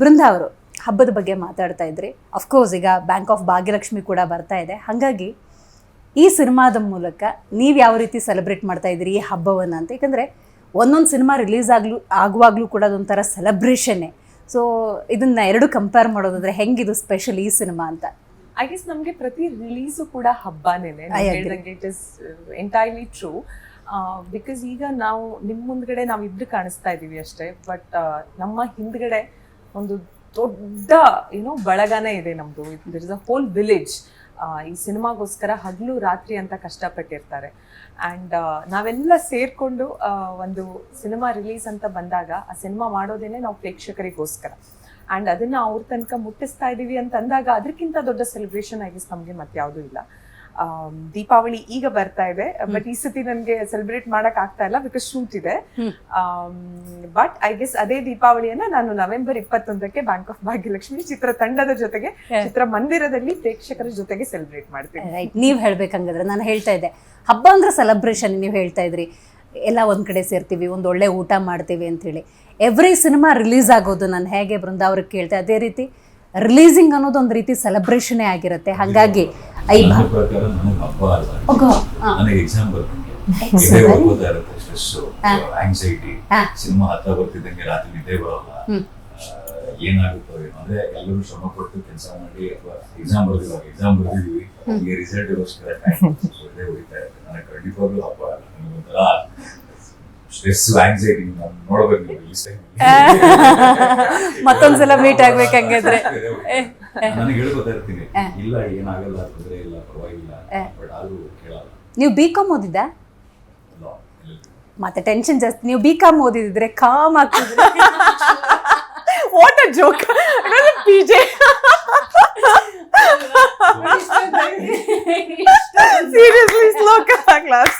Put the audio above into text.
ಬೃಂದ ಅವರು ಹಬ್ಬದ ಬಗ್ಗೆ ಮಾತಾಡ್ತಾ ಇದ್ರಿ ಅಫ್ಕೋರ್ಸ್ ಈಗ ಬ್ಯಾಂಕ್ ಆಫ್ ಭಾಗ್ಯಲಕ್ಷ್ಮಿ ಕೂಡ ಬರ್ತಾ ಇದೆ. ಹಾಗಾಗಿ ಈ ಸಿನಿಮಾದ ಮೂಲಕ ನೀವು ಯಾವ ರೀತಿ ಸೆಲೆಬ್ರೇಟ್ ಮಾಡ್ತಾ ಇದ್ದೀರಿ ಈ ಹಬ್ಬವನ್ನು ಅಂತ? ಯಾಕಂದರೆ ಒಂದೊಂದು ಸಿನಿಮಾ ರಿಲೀಸ್ ಆಗ್ಲೂ ಆಗುವಾಗಲೂ ಕೂಡ ಅದೊಂಥರ ಸೆಲೆಬ್ರೇಷನ್ನೇ ಸೊ ಇದನ್ನ ಎರಡು ಕಂಪೇರ್ ಮಾಡೋದಾದ್ರೆ ಹೆಂಗಿದು ಸ್ಪೆಷಲ್ ಈ ಸಿನಿಮಾ ಅಂತ? ಐ ಗೆಸ್ ನಮಗೆ ಪ್ರತಿ ರಿಲೀಸು ಕೂಡ ಹಬ್ಬನೇ. ಹೇಳ್ದಂಗೆ it is entirely true because ಈಗ ನಾವು ನಿಮ್ಮ ಮುಂದ್ಗಡೆ ನಾವು ಇಬ್ರು ಕಾಣಿಸ್ತಾ ಇದೀವಿ ಅಷ್ಟೇ. ಬಟ್ ನಮ್ಮ ಹಿಂದ್ಗಡೆ ಒಂದು ದೊಡ್ಡ, ಏನೋ ಬಳಗನೇ ಇದೆ ನಮ್ದು. There is a whole village ಈ ಸಿನಿಮಾಗೋಸ್ಕರ ಹಗಲು ರಾತ್ರಿ ಅಂತ ಕಷ್ಟಪಟ್ಟಿರ್ತಾರೆ. ಆ್ಯಂಡ್ ನಾವೆಲ್ಲ ಸೇರ್ಕೊಂಡು ಒಂದು ಸಿನಿಮಾ ರಿಲೀಸ್ ಅಂತ ಬಂದಾಗ ಆ ಸಿನಿಮಾ ಮಾಡೋದೇನೆ ನಾವು ಪ್ರೇಕ್ಷಕರಿಗೋಸ್ಕರ. ಆ್ಯಂಡ್ ಅದನ್ನ ಅವ್ರ ತನಕ ಮುಟ್ಟಿಸ್ತಾ ಇದ್ದೀವಿ ಅಂತ ಅಂದಾಗ ಅದಕ್ಕಿಂತ ದೊಡ್ಡ ಸೆಲೆಬ್ರೇಷನ್ ಆಗಿಸ್ ನಮಗೆ ಮತ್ತೆ ಯಾವುದೂ ಇಲ್ಲ. ದೀಪಾವಳಿ ಈಗ ಬರ್ತಾ ಇದೆ. ಬಟ್ ಈ ಸತಿ ನನಗೆ ಸೆಲೆಬ್ರೇಟ್ ಮಾಡಕ್ ಆಗ್ತಾ ಇಲ್ಲ ಬಿಕಾಸ್ ಶೂಟ್ ಇದೆ. ಬಟ್ ಐ ಗೆಸ್ ಅದೇ ದೀಪಾವಳಿಯನ್ನ ನಾನು ನವೆಂಬರ್ ಇಪ್ಪತ್ತೊಂದಕ್ಕೆ ಬ್ಯಾಂಕ್ ಆಫ್ ಭಾಗ್ಯಲಕ್ಷ್ಮಿ ಚಿತ್ರ ತಂಡದ ಜೊತೆಗೆ ಚಿತ್ರ ಮಂದಿರದಲ್ಲಿ ಪ್ರೇಕ್ಷಕರ ಜೊತೆಗೆ ಸೆಲೆಬ್ರೇಟ್ ಮಾಡ್ತೀನಿ ರೈಟ್ ನೀವು ಹೇಳ್ಬೇಕಂಗಿದ್ರೆ ನಾನು ಹೇಳ್ತಾ ಇದ್ದೆ. ಹಬ್ಬ ಅಂದ್ರೆ ಸೆಲೆಬ್ರೇಷನ್ ನೀವು ಹೇಳ್ತಾ ಇದ್ರಿ. ಎಲ್ಲ ಒಂದ್ ಕಡೆ ಸೇರ್ತೀವಿ ಒಂದು ಒಳ್ಳೆ ಊಟ ಮಾಡ್ತೀವಿ ಅಂತ ಹೇಳಿ ಎವ್ರಿ ಸಿನಿಮಾ ರಿಲೀಸ್ ಆಗೋದು ನಾನು ಹೇಗೆ ಬೃಂದಾವ್ರಿಗೆ ಕೇಳ್ತೆ ಅದೇ ರೀತಿ ರಿಲೀಸಿಂಗ್ ಅನ್ನೋದು ಒಂದು ರೀತಿ ಸೆಲೆಬ್ರೇಷನೇ ಆಗಿರುತ್ತೆ. ಹಾಗಾಗಿ ನನ್ನ ಪ್ರಕಾರ ನನಗೆ ಹಬ್ಬ ಅಲ್ಲ. ನನಗೆ ಎಕ್ಸಾಮ್ ಇರುತ್ತೆ ಸ್ಟ್ರೆಸ್ ಆಂಗ್ಸೈಟಿ ಸಿನಿಮಾ ಬರ್ತಿದ್ದಂಗೆ ರಾತ್ರಿ ನಿದ್ದೆ ಬರಲ್ಲ. ಏನಾಗುತ್ತೋ ಏನೋ ಅಂದ್ರೆ ಎಲ್ಲರೂ ಶ್ರಮ ಪಟ್ಟು ಕೆಲಸ ಮಾಡಿ ಅಥವಾ ಎಕ್ಸಾಮ್ ಬರ್ದಿವಾಗ ಎಕ್ಸಾಮ್ ಬರ್ದಿದೀವಿ ಈಗ ರಿಸಲ್ಟ್ ಇರೋಸ್ಕರ ಒಳ್ಳೆ ಹೊಡಿತಾ ಇರುತ್ತೆ ನನಗೆ ಖಂಡಿತವಾಗ್ಲೂ ಹಬ್ಬ ಅಲ್ಲ. ನನಗೆ ಒಂಥರ ಸ್ಟ್ರೆಸ್ ಆಂಗ್ಸೈಟಿ ನಾನು ನೋಡ್ಬೇಕು. ಮತ್ತೊಂದ್ಸಲ ಮೀಟ್ ಆಗ್ಬೇಕಂಗಿದ್ರೆ. ನನಗೆ ಹೇಳ್ಕೊತಾ ಇರ್ತೀನಿ. ಇಲ್ಲ ಏನಾಗಲ್ಲ ತೊಂದರೆ ಇಲ್ಲ ಪರವಾಗಿಲ್ಲ. ಬಟ್ ಆದರೂ ಕೇಳಲ್ಲ. ನೀವು ಬಿ ಕಾಮ್ ಓದಿದ್ದ ಮತ್ತೆ ಟೆನ್ಷನ್ ಜಾಸ್ತಿ. ನೀವು ಬಿ ಕಾಮ್ ಓದಿದ್ರೆ ಕಾಮ್ ಆಗ್ತಿದ್ರೆ what a joke P J seriously ಸ್ಲೋಕ ಕ್ಲಾಸ್